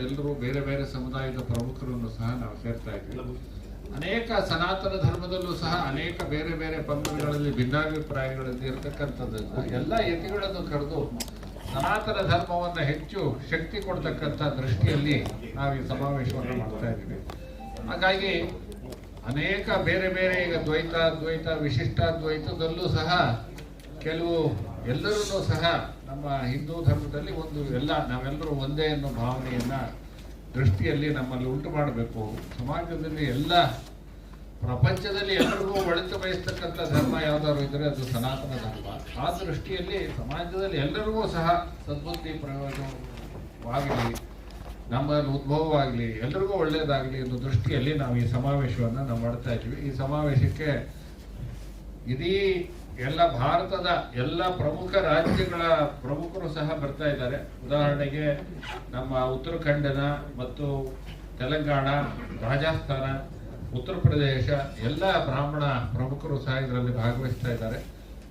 ಎಲ್ಲರೂ ಬೇರೆ ಬೇರೆ ಸಮುದಾಯದ ಪ್ರಮುಖರನ್ನು ಸಹ ನಾವು ಸೇರ್ತಾ ಇದ್ದೀವಿ. ಅನೇಕ ಸನಾತನ ಧರ್ಮದಲ್ಲೂ ಸಹ ಅನೇಕ ಬೇರೆ ಬೇರೆ ಪಂಗಡಗಳಲ್ಲಿ ಭಿನ್ನಾಭಿಪ್ರಾಯಗಳಲ್ಲಿ ಇರತಕ್ಕಂಥದ್ದನ್ನ ಎಲ್ಲ ಯತಿಗಳನ್ನು ಕರೆದು ಸನಾತನ ಧರ್ಮವನ್ನ ಹೆಚ್ಚು ಶಕ್ತಿ ಕೊಡ್ತಕ್ಕಂಥ ದೃಷ್ಟಿಯಲ್ಲಿ ನಾವು ಈ ಸಮಾವೇಶವನ್ನು ಮಾಡ್ತಾ ಇದ್ದೀವಿ. ಹಾಗಾಗಿ ಅನೇಕ ಬೇರೆ ಬೇರೆ ಈಗ ದ್ವೈತ ದ್ವೈತ ವಿಶಿಷ್ಟ ದ್ವೈತದಲ್ಲೂ ಸಹ ಕೆಲವು ಎಲ್ಲರೂ ಸಹ ನಮ್ಮ ಹಿಂದೂ ಧರ್ಮದಲ್ಲಿ ಒಂದು ಎಲ್ಲ ನಾವೆಲ್ಲರೂ ಒಂದೇ ಅನ್ನೋ ಭಾವನೆಯನ್ನ ದೃಷ್ಟಿಯಲ್ಲಿ ನಮ್ಮಲ್ಲಿ ಉಂಟು ಮಾಡಬೇಕು. ಸಮಾಜದಲ್ಲಿ ಎಲ್ಲ, ಪ್ರಪಂಚದಲ್ಲಿ ಎಲ್ಲರಿಗೂ ಒಳಿತು ಬಯಸ್ತಕ್ಕಂಥ ಧರ್ಮ ಯಾವ್ದಾದ್ರು ಇದ್ದರೆ ಅದು ಸನಾತನ ಧರ್ಮ. ಆ ದೃಷ್ಟಿಯಲ್ಲಿ ಸಮಾಜದಲ್ಲಿ ಎಲ್ಲರಿಗೂ ಸಹ ಸದ್ಬುದ್ಧಿ ಪ್ರಯೋಜನವಾಗಲಿ, ನಮ್ಮಲ್ಲಿ ಉದ್ಭವವಾಗಲಿ ಎಲ್ಲರಿಗೂ ಒಳ್ಳೆಯದಾಗಲಿ ಅನ್ನೋ ದೃಷ್ಟಿಯಲ್ಲಿ ನಾವು ಈ ಸಮಾವೇಶವನ್ನು ನಾವು ಮಾಡ್ತಾ ಇದ್ದೀವಿ. ಈ ಸಮಾವೇಶಕ್ಕೆ ಇಡೀ ಎಲ್ಲ ಭಾರತದ ಎಲ್ಲ ಪ್ರಮುಖ ರಾಜ್ಯಗಳ ಪ್ರಮುಖರು ಸಹ ಬರ್ತಾ ಇದ್ದಾರೆ. ಉದಾಹರಣೆಗೆ ನಮ್ಮ ಉತ್ತರಾಖಂಡನ ಮತ್ತು ತೆಲಂಗಾಣ, ರಾಜಸ್ಥಾನ, ಉತ್ತರ ಪ್ರದೇಶ ಎಲ್ಲ ಬ್ರಾಹ್ಮಣ ಪ್ರಮುಖರು ಸಹ ಇದರಲ್ಲಿ ಭಾಗವಹಿಸ್ತಾ ಇದ್ದಾರೆ.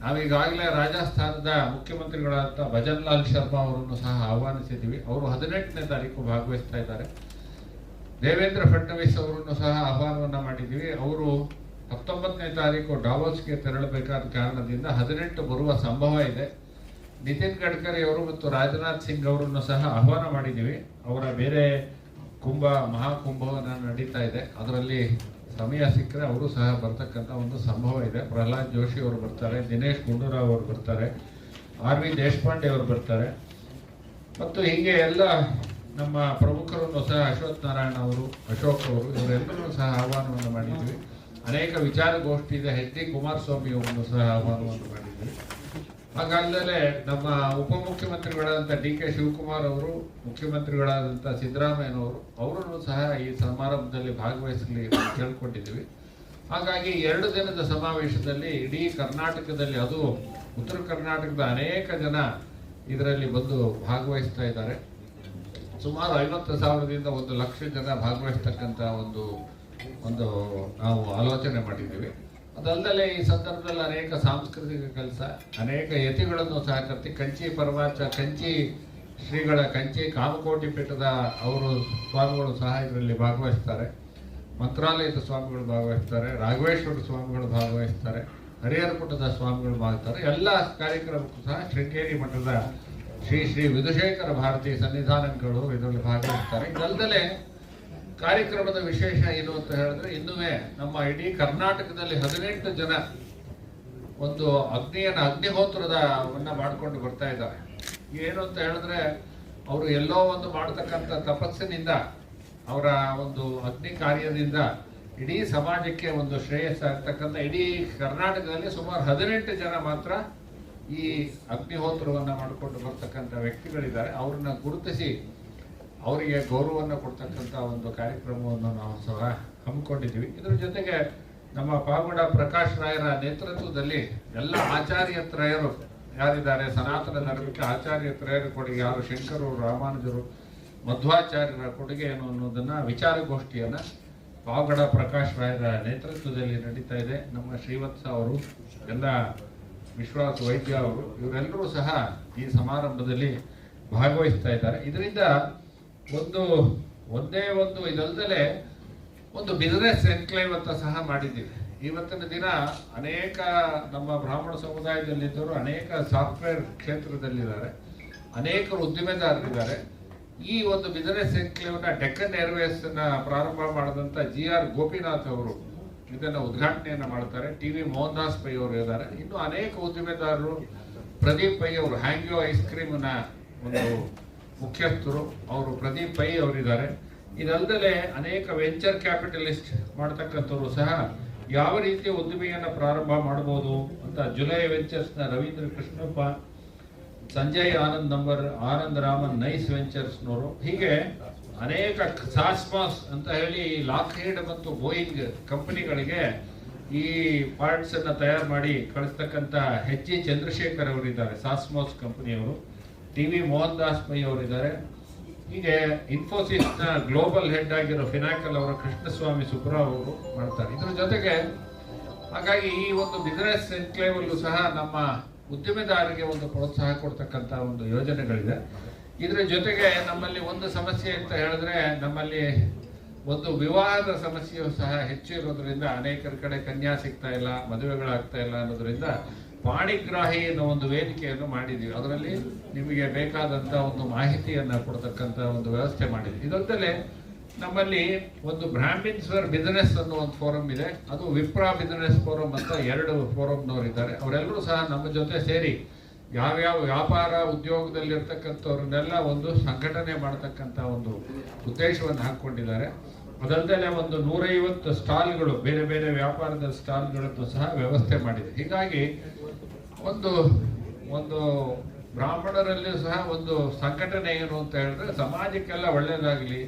ನಾವೀಗಾಗಲೇ ರಾಜಸ್ಥಾನದ ಮುಖ್ಯಮಂತ್ರಿಗಳಾದಂಥ ಭಜನ್ ಲಾಲ್ ಶರ್ಮಾ ಅವರನ್ನು ಸಹ ಆಹ್ವಾನಿಸಿದ್ದೀವಿ. ಅವರು ಹದಿನೆಂಟನೇ ತಾರೀಕು ಭಾಗವಹಿಸ್ತಾ ಇದ್ದಾರೆ. ದೇವೇಂದ್ರ ಫಡ್ನವೀಸ್ ಅವರನ್ನು ಸಹ ಆಹ್ವಾನವನ್ನ ಮಾಡಿದ್ದೀವಿ. ಅವರು ಹತ್ತೊಂಬತ್ತನೇ ತಾರೀಕು ಡಾವೋಸ್ಗೆ ತೆರಳಬೇಕಾದ ಕಾರಣದಿಂದ ಹದಿನೆಂಟು ಬರುವ ಸಂಭವ ಇದೆ. ನಿತಿನ್ ಗಡ್ಕರಿ ಅವರು ಮತ್ತು ರಾಜನಾಥ್ ಸಿಂಗ್ ಅವರನ್ನು ಸಹ ಆಹ್ವಾನ ಮಾಡಿದ್ದೀವಿ. ಅವರ ಬೇರೆ ಕುಂಭ ಮಹಾಕುಂಭವನ್ನ ನಡೀತಾ ಇದೆ. ಅದರಲ್ಲಿ ಸಮಯ ಸಿಕ್ಕರೆ ಅವರು ಸಹ ಬರ್ತಕ್ಕಂಥ ಒಂದು ಸಂಭವ ಇದೆ. ಪ್ರಹ್ಲಾದ್ ಜೋಶಿ ಅವರು ಬರ್ತಾರೆ, ದಿನೇಶ್ ಗುಂಡೂರಾವ್ ಅವರು ಬರ್ತಾರೆ, ಆರ್ ವಿ ದೇಶಪಾಂಡೆ ಅವರು ಬರ್ತಾರೆ. ಮತ್ತು ಹೀಗೆ ಎಲ್ಲ ನಮ್ಮ ಪ್ರಮುಖರನ್ನು ಸಹ ಅಶ್ವಥ್ ನಾರಾಯಣ ಅವರು, ಅಶೋಕ್ ಅವರು, ಇವರೆಲ್ಲರೂ ಸಹ ಆಹ್ವಾನವನ್ನು ಮಾಡಿದ್ವಿ ಅನೇಕ ವಿಚಾರಗೋಷ್ಠಿಯಿಂದ ಇದೆ ಎಚ್ ಡಿ ಕುಮಾರಸ್ವಾಮಿ ಅವರನ್ನು ಸಹ ಆಹ್ವಾನವನ್ನು ಮಾಡಿದ್ವಿ ಹಾಗಲ್ಲದೆ ನಮ್ಮ ಉಪಮುಖ್ಯಮಂತ್ರಿಗಳಾದಂಥ ಡಿ ಕೆ ಶಿವಕುಮಾರ್ ಅವರು, ಮುಖ್ಯಮಂತ್ರಿಗಳಾದಂಥ ಸಿದ್ದರಾಮಯ್ಯನವರು ಅವರನ್ನು ಸಹ ಈ ಸಮಾರಂಭದಲ್ಲಿ ಭಾಗವಹಿಸಲಿ ಕೇಳ್ಕೊಂಡಿದ್ದೀವಿ. ಹಾಗಾಗಿ ಎರಡು ದಿನದ ಸಮಾವೇಶದಲ್ಲಿ ಇಡೀ ಕರ್ನಾಟಕದಲ್ಲಿ, ಅದು ಉತ್ತರ ಕರ್ನಾಟಕದ ಅನೇಕ ಜನ ಇದರಲ್ಲಿ ಬಂದು ಭಾಗವಹಿಸ್ತಾ ಇದ್ದಾರೆ. ಸುಮಾರು ಐವತ್ತು ಸಾವಿರದಿಂದ ಒಂದು ಲಕ್ಷ ಜನ ಭಾಗವಹಿಸ್ತಕ್ಕಂಥ ಒಂದು ಒಂದು ನಾವು ಆಲೋಚನೆ ಮಾಡಿದ್ದೀವಿ. ಅದಲ್ಲದೆ ಈ ಸಂದರ್ಭದಲ್ಲಿ ಅನೇಕ ಸಾಂಸ್ಕೃತಿಕ ಕೆಲಸ, ಅನೇಕ ಯತಿಗಳನ್ನು ಸಹಕರಿಸಿ ಕಂಚಿ ಪರಮಾಚ ಕಂಚಿ ಶ್ರೀಗಳ, ಕಂಚಿ ಕಾಮಕೋಟಿ ಪೀಠದ ಅವರು ಸ್ವಾಮಿಗಳು ಸಹ ಇದರಲ್ಲಿ ಭಾಗವಹಿಸ್ತಾರೆ. ಮಂತ್ರಾಲಯದ ಸ್ವಾಮಿಗಳು ಭಾಗವಹಿಸ್ತಾರೆ, ರಾಘವೇಶ್ವರ ಸ್ವಾಮಿಗಳು ಭಾಗವಹಿಸ್ತಾರೆ, ಹರಿಹರ ಮಠದ ಸ್ವಾಮಿಗಳು ಭಾಗವಹಿಸ್ತಾರೆ. ಎಲ್ಲ ಕಾರ್ಯಕ್ರಮಕ್ಕೂ ಸಹ ಶೃಂಗೇರಿ ಮಠದ ಶ್ರೀ ಶ್ರೀ ವಿಧುಶೇಖರ ಭಾರತಿ ಸನ್ನಿಧಾನಗಳು ಇದರಲ್ಲಿ ಭಾಗವಹಿಸ್ತಾರೆ. ಇದಲ್ಲದೆ ಕಾರ್ಯಕ್ರಮದ ವಿಶೇಷ ಏನು ಅಂತ ಹೇಳಿದ್ರೆ ಇನ್ನುವೇ ನಮ್ಮ ಇಡೀ ಕರ್ನಾಟಕದಲ್ಲಿ ಹದಿನೆಂಟು ಜನ ಒಂದು ಅಗ್ನಿಯನ್ನು ಅಗ್ನಿಹೋತ್ರದ ಮಾಡಿಕೊಂಡು ಮಾಡ್ಕೊಂಡು ಬರ್ತಾ ಇದ್ದಾರೆ. ಏನು ಅಂತ ಹೇಳಿದ್ರೆ ಅವರು ಎಲ್ಲೋ ಒಂದು ಮಾಡತಕ್ಕಂಥ ತಪಸ್ಸಿನಿಂದ, ಅವರ ಒಂದು ಅಗ್ನಿ ಕಾರ್ಯದಿಂದ ಇಡೀ ಸಮಾಜಕ್ಕೆ ಒಂದು ಶ್ರೇಯಸ್ಸಾಗ್ತಕ್ಕಂಥ ಇಡೀ ಕರ್ನಾಟಕದಲ್ಲಿ ಸುಮಾರು ಹದಿನೆಂಟು ಜನ ಮಾತ್ರ ಈ ಅಗ್ನಿಹೋತ್ರವನ್ನು ಮಾಡಿಕೊಂಡು ಬರ್ತಕ್ಕಂಥ ವ್ಯಕ್ತಿಗಳಿದ್ದಾರೆ. ಅವ್ರನ್ನ ಗುರುತಿಸಿ ಅವರಿಗೆ ಗೌರವವನ್ನು ಕೊಡ್ತಕ್ಕಂಥ ಒಂದು ಕಾರ್ಯಕ್ರಮವನ್ನು ನಾವು ಸಹ ಹಮ್ಮಿಕೊಂಡಿದ್ದೀವಿ. ಇದರ ಜೊತೆಗೆ ನಮ್ಮ ಪಾವಗಡ ಪ್ರಕಾಶ್ ರಾಯರ ನೇತೃತ್ವದಲ್ಲಿ ಎಲ್ಲ ಆಚಾರ್ಯತ್ರಯರು ಯಾರಿದ್ದಾರೆ? ಸನಾತನ ಧರ್ಮಕ್ಕೆ ಆಚಾರ್ಯತ್ರಯರ ಕೊಡುಗೆ, ಯಾರು? ಶಂಕರು, ರಾಮಾನುಜರು, ಮಧ್ವಾಚಾರ್ಯರ ಕೊಡುಗೆ ಏನು ಅನ್ನೋದನ್ನು ವಿಚಾರಗೋಷ್ಠಿಯನ್ನು ಪಾವಗಡ ಪ್ರಕಾಶ್ ರಾಯರ ನೇತೃತ್ವದಲ್ಲಿ ನಡೀತಾ ಇದೆ. ನಮ್ಮ ಶ್ರೀವತ್ಸ ಅವರು, ಎಲ್ಲ ವಿಶ್ವಾಸ ವೈದ್ಯ ಅವರು, ಇವರೆಲ್ಲರೂ ಸಹ ಈ ಸಮಾರಂಭದಲ್ಲಿ ಭಾಗವಹಿಸ್ತಾ ಇದ್ದಾರೆ. ಇದರಿಂದ ಒಂದು, ಒಂದೇ ಒಂದು ಇದಲ್ದಲೆ ಒಂದು ಬಿಸ್ನೆಸ್ ಎನ್ಕ್ಲೇವ್ ಅಂತ ಸಹ ಮಾಡಿದ್ದೀವಿ. ಇವತ್ತಿನ ದಿನ ಅನೇಕ ನಮ್ಮ ಬ್ರಾಹ್ಮಣ ಸಮುದಾಯದಲ್ಲಿದ್ದವರು ಅನೇಕ ಸಾಫ್ಟ್ವೇರ್ ಕ್ಷೇತ್ರದಲ್ಲಿದ್ದಾರೆ. ಅನೇಕರು ಉದ್ದಿಮೆದಾರರಿದ್ದಾರೆ. ಈ ಒಂದು ಬಿಸಿನೆಸ್ ಎನ್ಕ್ಲೇವ್ನ ಡೆಕ್ಕನ್ ಏರ್ವೇಸ್ನ ಪ್ರಾರಂಭ ಮಾಡಿದಂತ ಜಿ ಆರ್ ಗೋಪಿನಾಥ್ ಅವರು ಇದನ್ನು ಉದ್ಘಾಟನೆಯನ್ನು ಮಾಡ್ತಾರೆ. ಟಿ ವಿ ಮೋಹನ್ ದಾಸ್ ಪೈ ಅವರು ಇದ್ದಾರೆ. ಇನ್ನು ಅನೇಕ ಉದ್ದಿಮೆದಾರರು ಪ್ರದೀಪ್ ಪೈ ಅವರು ಹ್ಯಾಂಗ್ಯೋ ಐಸ್ ಕ್ರೀಮ್ನ ಒಂದು ಮುಖ್ಯಸ್ಥರು, ಅವರು ಪ್ರದೀಪ್ ಪೈ ಅವರಿದ್ದಾರೆ. ಇದಲ್ಲದೆ ಅನೇಕ ವೆಂಚರ್ ಕ್ಯಾಪಿಟಲಿಸ್ಟ್ ಮಾಡ್ತಕ್ಕಂಥವ್ರು ಸಹ ಯಾವ ರೀತಿಯ ಉದ್ದಿಮೆಯನ್ನು ಪ್ರಾರಂಭ ಮಾಡಬಹುದು ಅಂತ ಜುಲೈ ವೆಂಚರ್ಸ್ನ ರವೀಂದ್ರ ಕೃಷ್ಣಪ್ಪ, ಸಂಜಯ್ ಆನಂದ್ ನಂಬರ್, ಆನಂದ್ ರಾಮನ್, ನೈಸ್ ವೆಂಚರ್ಸ್ನವರು ಹೀಗೆ ಅನೇಕ ಸಾಸ್ಮಾಸ್ ಅಂತ ಹೇಳಿ ಲಾಕ್ಹೀಡ್ ಮತ್ತು ಬೋಯಿಂಗ್ ಕಂಪನಿಗಳಿಗೆ ಈ ಪಾರ್ಟ್ಸನ್ನು ತಯಾರು ಮಾಡಿ ಕಳಿಸ್ತಕ್ಕಂಥ ಹೆಚ್ ಜಿ ಚಂದ್ರಶೇಖರ್ ಅವರಿದ್ದಾರೆ, ಸಾಸ್ಮಾಸ್ ಕಂಪನಿಯವರು. ಟಿ ವಿ ಮೋಹನ್ ದಾಸ್ ಪೈ ಅವರಿದ್ದಾರೆ ಹೀಗೆ ಇನ್ಫೋಸಿಸ್ನ ಗ್ಲೋಬಲ್ ಹೆಡ್ ಆಗಿರೋ ಫಿನಾಕಲ್ ಅವರ ಕೃಷ್ಣಸ್ವಾಮಿ ಸುಬ್ರಾವ್ ಅವರು ಮಾಡ್ತಾರೆ. ಇದ್ರ ಜೊತೆಗೆ ಹಾಗಾಗಿ ಈ ಒಂದು ಬಿಸ್ನೆಸ್ ಎನ್ಕ್ಲೇವ್ ಅಲ್ಲೂ ಸಹ ನಮ್ಮ ಉದ್ಯಮೆದಾರರಿಗೆ ಒಂದು ಪ್ರೋತ್ಸಾಹ ಕೊಡ್ತಕ್ಕಂಥ ಒಂದು ಯೋಜನೆಗಳಿದೆ. ಇದರ ಜೊತೆಗೆ ನಮ್ಮಲ್ಲಿ ಒಂದು ಸಮಸ್ಯೆ ಅಂತ ಹೇಳಿದ್ರೆ ನಮ್ಮಲ್ಲಿ ಒಂದು ವಿವಾಹದ ಸಮಸ್ಯೆಯು ಸಹ ಹೆಚ್ಚು ಇರೋದ್ರಿಂದ ಅನೇಕರ ಕಡೆ ಕನ್ಯಾ ಸಿಗ್ತಾ ಇಲ್ಲ, ಮದುವೆಗಳಾಗ್ತಾ ಇಲ್ಲ ಅನ್ನೋದ್ರಿಂದ ಪಾಣಿಗ್ರಾಹಿ ಎನ್ನುವ ಒಂದು ವೇದಿಕೆಯನ್ನು ಮಾಡಿದ್ದೀವಿ. ಅದರಲ್ಲಿ ನಿಮಗೆ ಬೇಕಾದಂಥ ಒಂದು ಮಾಹಿತಿಯನ್ನು ಕೊಡ್ತಕ್ಕಂಥ ಒಂದು ವ್ಯವಸ್ಥೆ ಮಾಡಿದ್ದೀವಿ. ಇದೊಂದಲ್ಲೇ ನಮ್ಮಲ್ಲಿ ಒಂದು ಬ್ರಾಹ್ಮಿನ್ಸ್ ಫಾರ್ ಬಿಸಿನೆಸ್ ಅನ್ನೋ ಒಂದು ಫೋರಂ ಇದೆ. ಅದು ವಿಪ್ರಾ ಬಿಸ್ನೆಸ್ ಫೋರಂ ಅಂತ ಎರಡು ಫೋರಂನವರು ಇದ್ದಾರೆ. ಅವರೆಲ್ಲರೂ ಸಹ ನಮ್ಮ ಜೊತೆ ಸೇರಿ ಯಾವ್ಯಾವ ವ್ಯಾಪಾರ ಉದ್ಯೋಗದಲ್ಲಿರ್ತಕ್ಕಂಥವ್ರನ್ನೆಲ್ಲ ಒಂದು ಸಂಘಟನೆ ಮಾಡತಕ್ಕಂಥ ಒಂದು ಉದ್ದೇಶವನ್ನು ಹಾಕೊಂಡಿದ್ದಾರೆ ಅದಲ್ಲದೆ ಒಂದು ನೂರೈವತ್ತು ಸ್ಟಾಲ್ಗಳು, ಬೇರೆ ಬೇರೆ ವ್ಯಾಪಾರದ ಸ್ಟಾಲ್ಗಳನ್ನು ಸಹ ವ್ಯವಸ್ಥೆ ಮಾಡಿದೆ. ಹೀಗಾಗಿ ಒಂದು ಒಂದು ಬ್ರಾಹ್ಮಣರಲ್ಲಿ ಸಹ ಒಂದು ಸಂಘಟನೆ ಏನು ಅಂತ ಹೇಳಿದ್ರೆ ಸಮಾಜಕ್ಕೆಲ್ಲ ಒಳ್ಳೆಯದಾಗಲಿ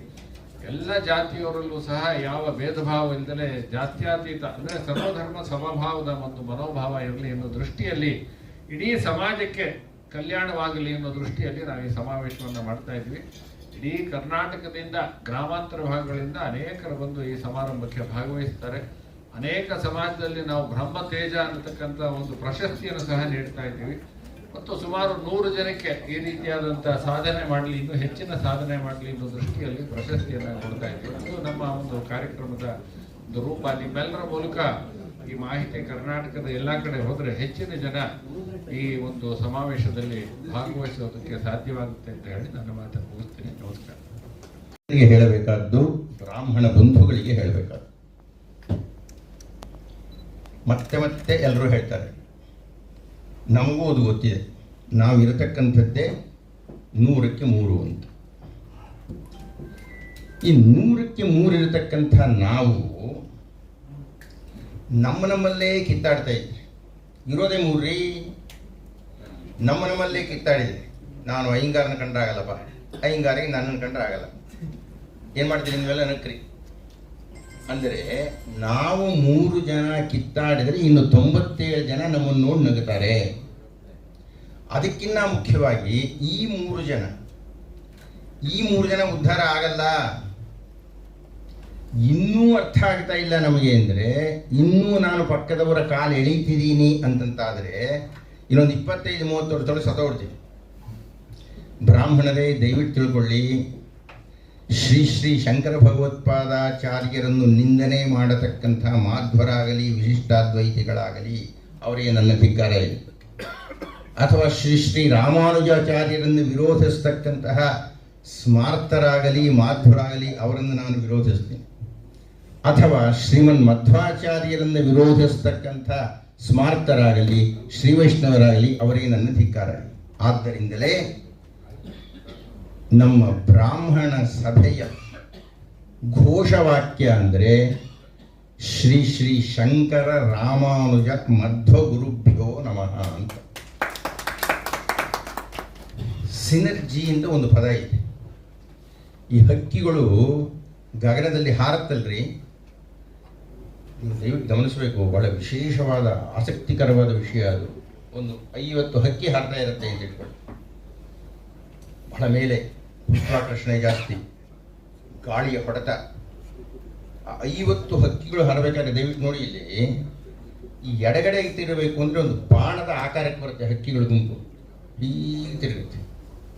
ಎಲ್ಲ ಜಾತಿಯವರಲ್ಲೂ ಸಹ ಯಾವ ಭೇದ ಭಾವ ಇಲ್ಲದೆ ಜಾತ್ಯಾತೀತ, ಅಂದರೆ ಸರ್ವಧರ್ಮ ಸಮಭಾವದ ಒಂದು ಮನೋಭಾವ ಇರಲಿ ಅನ್ನೋ ದೃಷ್ಟಿಯಲ್ಲಿ ಇಡೀ ಸಮಾಜಕ್ಕೆ ಕಲ್ಯಾಣವಾಗಲಿ ಅನ್ನೋ ದೃಷ್ಟಿಯಲ್ಲಿ ನಾವು ಈ ಸಮಾವೇಶವನ್ನು ಮಾಡ್ತಾ ಇದ್ವಿ. ಇಡೀ ಕರ್ನಾಟಕದಿಂದ ಗ್ರಾಮಾಂತರ ಭಾಗಗಳಿಂದ ಅನೇಕರು ಬಂದು ಈ ಸಮಾರಂಭಕ್ಕೆ ಭಾಗವಹಿಸ್ತಾರೆ. ಅನೇಕ ಸಮಾಜದಲ್ಲಿ ನಾವು ಬ್ರಹ್ಮ ತೇಜ ಅನ್ನತಕ್ಕಂಥ ಒಂದು ಪ್ರಶಸ್ತಿಯನ್ನು ಸಹ ನೀಡ್ತಾ ಇದ್ದೀವಿ. ಮತ್ತು ಸುಮಾರು ನೂರು ಜನಕ್ಕೆ ಈ ರೀತಿಯಾದಂಥ ಸಾಧನೆ ಮಾಡಲಿ, ಇನ್ನೂ ಹೆಚ್ಚಿನ ಸಾಧನೆ ಮಾಡಲಿ ಅನ್ನೋ ದೃಷ್ಟಿಯಲ್ಲಿ ಪ್ರಶಸ್ತಿಯನ್ನು ಕೊಡ್ತಾ ಇದ್ದೀವಿ. ಅದು ನಮ್ಮ ಒಂದು ಕಾರ್ಯಕ್ರಮದ ಒಂದು ರೂಪ. ನಿಮ್ಮೆಲ್ಲರ ಮೂಲಕ ಈ ಮಾಹಿತಿ ಕರ್ನಾಟಕದ ಎಲ್ಲ ಕಡೆ ಹೋದರೆ ಹೆಚ್ಚಿನ ಜನ ಈ ಒಂದು ಸಮಾವೇಶದಲ್ಲಿ ಭಾಗವಹಿಸೋದಕ್ಕೆ ಸಾಧ್ಯವಾಗುತ್ತೆ ಅಂತ ಹೇಳಿ ನನ್ನ ಮಾತನ್ನು ಮುಗಿಸ್ತೀನಿ. ನಮಸ್ಕಾರ. ಹೇಳಬೇಕಾದ್ದು ಬ್ರಾಹ್ಮಣ ಬಂಧುಗಳಿಗೆ ಹೇಳಬೇಕಾದ್ದು. ಮತ್ತೆ ಮತ್ತೆ ಎಲ್ಲರೂ ಹೇಳ್ತಾರೆ ನಮಗೂ ಅದು ಗೊತ್ತಿದೆ ನಾವು ಇರತಕ್ಕಂಥದ್ದೇ ನೂರಕ್ಕೆ ಮೂರು ಅಂತ. ಈ ನೂರಕ್ಕೆ ಮೂರು ಇರತಕ್ಕಂಥ ನಾವು ನಮ್ಮ ನಮ್ಮಲ್ಲೇ ಕಿತ್ತಾಡ್ತಾ ಇದ್ವಿ. ಇರೋದೇ ಮೂರ್ರಿ ನಮ್ಮ ನಮ್ಮಲ್ಲಿ ಕಿತ್ತಾಡಿದೆ. ನಾನು ಅಯ್ಯಂಗಾರನ ಕಂಡ್ರೆ ಆಗಲ್ಲಪ್ಪ ಅಯ್ಯಂಗಾರಿಗೆ ನನ್ನನ್ನು ಕಂಡ್ರೆ ಆಗಲ್ಲ ಏನು ಮಾಡ್ತೀನಿ ನೀವೆಲ್ಲ ನಕ್ರಿ ಅಂದರೆ ನಾವು ಮೂರು ಜನ ಕಿತ್ತಾಡಿದ್ರೆ ಇನ್ನು ತೊಂಬತ್ತೇಳು ಜನ ನಮ್ಮನ್ನು ನೋಡಿ ನಗುತ್ತಾರೆ ಅದಕ್ಕಿಂತ ಮುಖ್ಯವಾಗಿ ಈ ಮೂರು ಜನ. ಈ ಮೂರು ಜನ ಉದ್ಧಾರ ಆಗಲ್ಲ. ಇನ್ನೂ ಅರ್ಥ ಆಗ್ತಾ ಇಲ್ಲ ನಮಗೆ ಅಂದರೆ, ಇನ್ನೂ ನಾನು ಪಕ್ಕದವರ ಕಾಲು ಎಳೀತಿದ್ದೀನಿ ಅಂತಂತಾದರೆ ಇನ್ನೊಂದು ಇಪ್ಪತ್ತೈದು ಮೂವತ್ತು ವರ್ಷದೊಳಗೆ ಸತೋಡ್ತಿ ಬ್ರಾಹ್ಮಣರೇ, ದಯವಿಟ್ಟು ತಿಳ್ಕೊಳ್ಳಿ. ಶ್ರೀ ಶ್ರೀ ಶಂಕರ ಭಗವತ್ಪಾದಾಚಾರ್ಯರನ್ನು ನಿಂದನೆ ಮಾಡತಕ್ಕಂಥ ಮಾಧ್ವರಾಗಲಿ, ವಿಶಿಷ್ಟಾದ್ವೈತಿಗಳಾಗಲಿ ಅವರಿಗೆ ನನ್ನ ಧಿಕ್ಕಾರ ಇದೆ ಅಥವಾ ಶ್ರೀ ಶ್ರೀ ರಾಮಾನುಜಾಚಾರ್ಯರನ್ನು ವಿರೋಧಿಸ್ತಕ್ಕಂತಹ ಸ್ಮಾರ್ತರಾಗಲಿ ಮಾಧ್ವರಾಗಲಿ, ಅವರನ್ನು ನಾನು ವಿರೋಧಿಸ್ತೀನಿ. ಅಥವಾ ಶ್ರೀಮನ್ ಮಧ್ವಾಚಾರ್ಯರನ್ನು ವಿರೋಧಿಸ್ತಕ್ಕಂಥ ಸ್ಮಾರ್ತರಾಗಲಿ, ಶ್ರೀ ವೈಷ್ಣವರಾಗಲಿ ಅವರಿಗೆ ನನ್ನ ಧಿಕ್ಕಾರ. ಆದ್ದರಿಂದಲೇ ನಮ್ಮ ಬ್ರಾಹ್ಮಣ ಸಭೆಯ ಘೋಷವಾಕ್ಯ ಅಂದರೆ ಶ್ರೀ ಶ್ರೀ ಶಂಕರ ರಾಮಾನುಜ ಮಧ್ವ ಗುರುಭ್ಯೋ ನಮಃ ಅಂತ. ಸಿನರ್ಜಿ ಅಂತ ಒಂದು ಪದ ಇದೆ. ಈ ಹಕ್ಕಿಗಳು ಗಗನದಲ್ಲಿ ಹಾರತ್ತಲ್ರಿ? ನೀವು ಗಮನಿಸಬೇಕು, ಬಹಳ ವಿಶೇಷವಾದ, ಆಸಕ್ತಿಕರವಾದ ವಿಷಯ ಅದು. ಒಂದು ಐವತ್ತು ಹಕ್ಕಿ ಹಾರ್ತಾ ಇರುತ್ತೆ ಅಂತ ಇಟ್ಕೊಳ್ಳಿ ಬಹಳ ಮೇಲೆ ಪುಷ್ಪಾಕರ್ಷಣೆ ಜಾಸ್ತಿ ಗಾಳಿಯ ಹೊಡೆತ. ಐವತ್ತು ಹಕ್ಕಿಗಳು ಹರಬೇಕಾದ್ರೆ ದಯವಿಟ್ಟು ನೋಡಿ ಇಲ್ಲಿ. ಈ ಎಡಗಡೆ ತಿರಬೇಕು ಅಂದ್ರೆ ಒಂದು ಬಾಣದ ಆಕಾರಕ್ಕೆ ಬರುತ್ತೆ ಹಕ್ಕಿಗಳ ಗುಂಪು. ಹೀಗೆ ತಿರುಗುತ್ತೆ.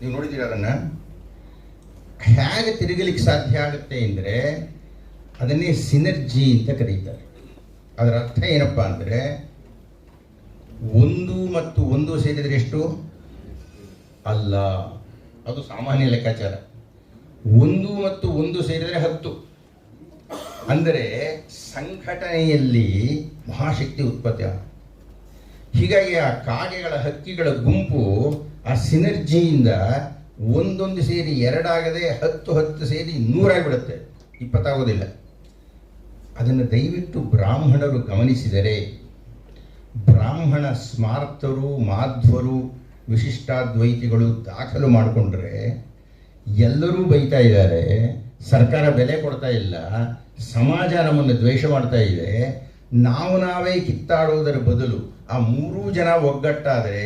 ನೀವು ನೋಡಿದ್ದೀರ ಅದನ್ನ? ಹೇಗೆ ತಿರುಗಲಿಕ್ಕೆ ಸಾಧ್ಯ ಆಗುತ್ತೆ ಅಂದರೆ ಅದನ್ನೇ ಸಿನರ್ಜಿ ಅಂತ ಕರೀತಾರೆ. ಅದರ ಅರ್ಥ ಏನಪ್ಪಾ ಅಂದರೆ ಒಂದು ಮತ್ತು ಒಂದು ಸೇರಿದರೆ ಎಷ್ಟು? ಅಲ್ಲ. ಅದು ಸಾಮಾನ್ಯ ಲೆಕ್ಕಾಚಾರ. ಒಂದು ಮತ್ತು ಒಂದು ಸೇರಿದರೆ ಹತ್ತು. ಅಂದರೆ ಸಂಘಟನೆಯಲ್ಲಿ ಮಹಾಶಕ್ತಿ ಉತ್ಪತ್ತಿ. ಹೀಗಾಗಿ ಆ ಕಾಗೆಗಳ ಹಕ್ಕಿಗಳ ಗುಂಪು ಆ ಸಿನರ್ಜಿಯಿಂದ ಒಂದೊಂದು ಸೇರಿ ಎರಡಾಗದೆ ಹತ್ತು ಹತ್ತು ಸೇರಿ ನೂರಾಗಿಬಿಡುತ್ತೆ ಇಪ್ಪತ್ತಾಗೋದಿಲ್ಲ. ಅದನ್ನು ದಯವಿಟ್ಟು ಬ್ರಾಹ್ಮಣರು ಗಮನಿಸಿದರೆ, ಬ್ರಾಹ್ಮಣ ಸ್ಮಾರ್ತರು ಮಾಧ್ವರು, ವಿಶಿಷ್ಟಾದ್ವೈತಿಗಳು ದಾಖಲು ಮಾಡಿಕೊಂಡ್ರೆ, ಎಲ್ಲರೂ ಬೈತಾ ಇದ್ದಾರೆ, ಸರ್ಕಾರ ಬೆಲೆ ಕೊಡ್ತಾ ಇಲ್ಲ ಸಮಾಜ ನಮ್ಮನ್ನು ದ್ವೇಷ ಮಾಡ್ತಾ ಇದೆ, ನಾವು ನಾವೇ ಕಿತ್ತಾಡುವುದರ ಬದಲು ಆ ಮೂರೂ ಜನ ಒಗ್ಗಟ್ಟಾದರೆ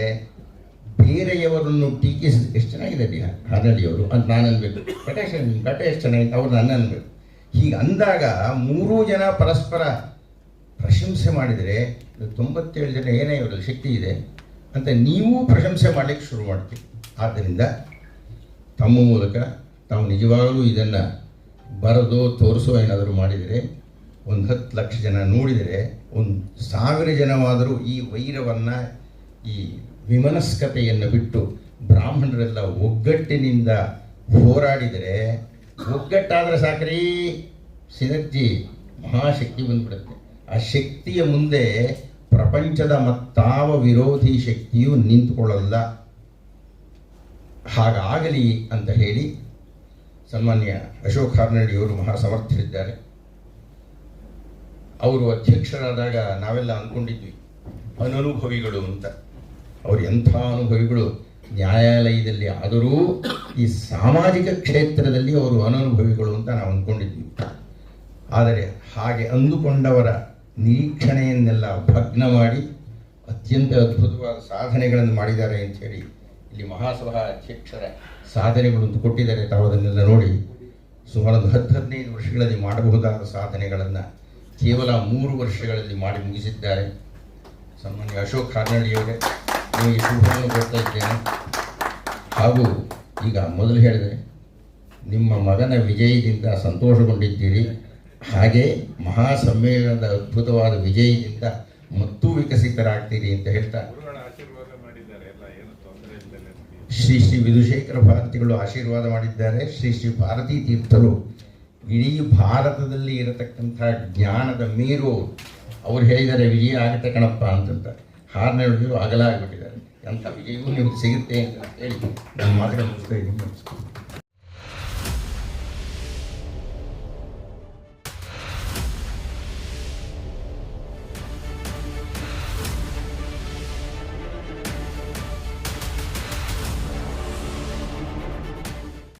ಬೇರೆಯವರನ್ನು ಟೀಕಿಸಿದ ಎಷ್ಟು ಚೆನ್ನಾಗಿದೆ ರೀ ಹಾನಡಿಯವರು ಅಂತ ನಾನು ಅನ್ಬೇಕು ಕಟೇಶ್ ಗಟ ಎಷ್ಟು ಚೆನ್ನಾಗಿದೆ ಅವ್ರು ನನ್ನ ಅನ್ಬೇಕು ಹೀಗೆ ಅಂದಾಗ ಮೂರೂ ಜನ ಪರಸ್ಪರ ಪ್ರಶಂಸೆ ಮಾಡಿದರೆ ತೊಂಬತ್ತೇಳು ಜನ ಏನೇ ಇವರಲ್ಲಿ ಶಕ್ತಿ ಇದೆ ಅಂತ ನೀವು ಪ್ರಶಂಸೆ ಮಾಡಲಿಕ್ಕೆ ಶುರು ಮಾಡ್ತೀವಿ ಆದ್ದರಿಂದ ತಮ್ಮ ಮೂಲಕ ತಾವು ನಿಜವಾಗಲೂ ಇದನ್ನು ಬರೆದು ತೋರಿಸೋ ಏನಾದರೂ ಮಾಡಿದರೆ, ಒಂದು ಹತ್ತು ಲಕ್ಷ ಜನ ನೋಡಿದರೆ, ಒಂದು ಸಾವಿರ ಜನವಾದರೂ ಈ ವೈರವನ್ನು, ಈ ವಿಮನಸ್ಕತೆಯನ್ನು ಬಿಟ್ಟು ಬ್ರಾಹ್ಮಣರೆಲ್ಲ ಒಗ್ಗಟ್ಟಿನಿಂದ ಹೋರಾಡಿದರೆ ಒಗ್ಗಟ್ಟಾದರೆ ಸಾಕ್ರಿ. ಸಿನರ್ಜಿ ಮಹಾಶಕ್ತಿ ಬಂದ್ಬಿಡುತ್ತೆ. ಆ ಶಕ್ತಿಯ ಮುಂದೆ ಪ್ರಪಂಚದ ಮತ್ತಾವ ವಿರೋಧಿ ಶಕ್ತಿಯು ನಿಂತುಕೊಳ್ಳಲ್ಲ. ಹಾಗಾಗಲಿ ಅಂತ ಹೇಳಿ ಸನ್ಮಾನ್ಯ ಅಶೋಕ್ ಹಾರ್ನಳ್ಳಿಯವರು ಮಹಾ ಸಮರ್ಥರಿದ್ದಾರೆ ಅವರು ಅಧ್ಯಕ್ಷರಾದಾಗ ನಾವೆಲ್ಲ ಅಂದ್ಕೊಂಡಿದ್ವಿ ಅನನುಭವಿಗಳು ಅಂತ. ಅವರು ಎಂಥ ಅನುಭವಿಗಳು? ನ್ಯಾಯಾಲಯದಲ್ಲಿ ಆದರೂ ಈ ಸಾಮಾಜಿಕ ಕ್ಷೇತ್ರದಲ್ಲಿ ಅವರು ಅನನುಭವಿಗಳು ಅಂತ ನಾವು ಅಂದ್ಕೊಂಡಿದ್ವಿ ಆದರೆ ಹಾಗೆ ಅಂದುಕೊಂಡವರ ನಿರೀಕ್ಷಣೆಯನ್ನೆಲ್ಲ ಭಗ್ನ ಮಾಡಿ ಅತ್ಯಂತ ಅದ್ಭುತವಾದ ಸಾಧನೆಗಳನ್ನು ಮಾಡಿದ್ದಾರೆ ಅಂತ ಹೇಳಿ ಇಲ್ಲಿ ಮಹಾಸಭಾ ಅಧ್ಯಕ್ಷರ ಸಾಧನೆಗಳು ಅಂತ ಕೊಟ್ಟಿದ್ದಾರೆ ತಾವು ಅದನ್ನೆಲ್ಲ ನೋಡಿ. ಸುಮಾರು ಒಂದು ಹತ್ತು ಹದಿನೈದು ವರ್ಷಗಳಲ್ಲಿ ಮಾಡಬಹುದಾದ ಸಾಧನೆಗಳನ್ನು ಕೇವಲ ಮೂರು ವರ್ಷಗಳಲ್ಲಿ ಮಾಡಿ ಮುಗಿಸಿದ್ದಾರೆ. ಸನ್ಮಾನ್ಯ ಅಶೋಕ್ ಹಾರ್ನಳ್ಳಿಯವರೇ ನಿಮಗೆ ಶುಭವನ್ನು ಕೊಡ್ತಾ ಇದ್ದೇನೆ. ಹಾಗೂ ಈಗ ಮೊದಲು ಹೇಳಿದೆ ನಿಮ್ಮ ಮಗನ ವಿಜಯದಿಂದ ಸಂತೋಷಗೊಂಡಿದ್ದೀರಿ. ಹಾಗೆ ಮಹಾ ಸಮ್ಮೇಳನದ ಅದ್ಭುತವಾದ ವಿಜಯದಿಂದ ಮತ್ತೂ ವಿಕಸಿತರಾಗ್ತೀರಿ ಅಂತ ಹೇಳ್ತಾ ಶ್ರೀ ಶ್ರೀ ವಿಧುಶೇಖರ ಭಾರತಿಗಳು ಆಶೀರ್ವಾದ ಮಾಡಿದ್ದಾರೆ. ಶ್ರೀ ಶ್ರೀ ಭಾರತೀ ತೀರ್ಥರು ಇಡೀ ಭಾರತದಲ್ಲಿ ಇರತಕ್ಕಂಥ ಜ್ಞಾನದ ಮೇರು. ಅವ್ರು ಹೇಳಿದರೆ ವಿಜಯ ಆಗುತ್ತೆ ಕಣಪ್ಪ ಅಂತಂತ. ಹಾರ್ನಳ್ಳಿಯು ಅಗಲ ಆಗಿಬಿಟ್ಟಿದ್ದಾರೆ ಎಂಥ ವಿಜಯವೂ ನಿಮ್ಗೆ ಸಿಗುತ್ತೆ ಅಂತ ಹೇಳಿ. ನಾನು ಮಾತ್ರ ಮುಗಿಸ್ತಾ ಇದ್ದೀನಿ. ನಮಸ್ಕಾರ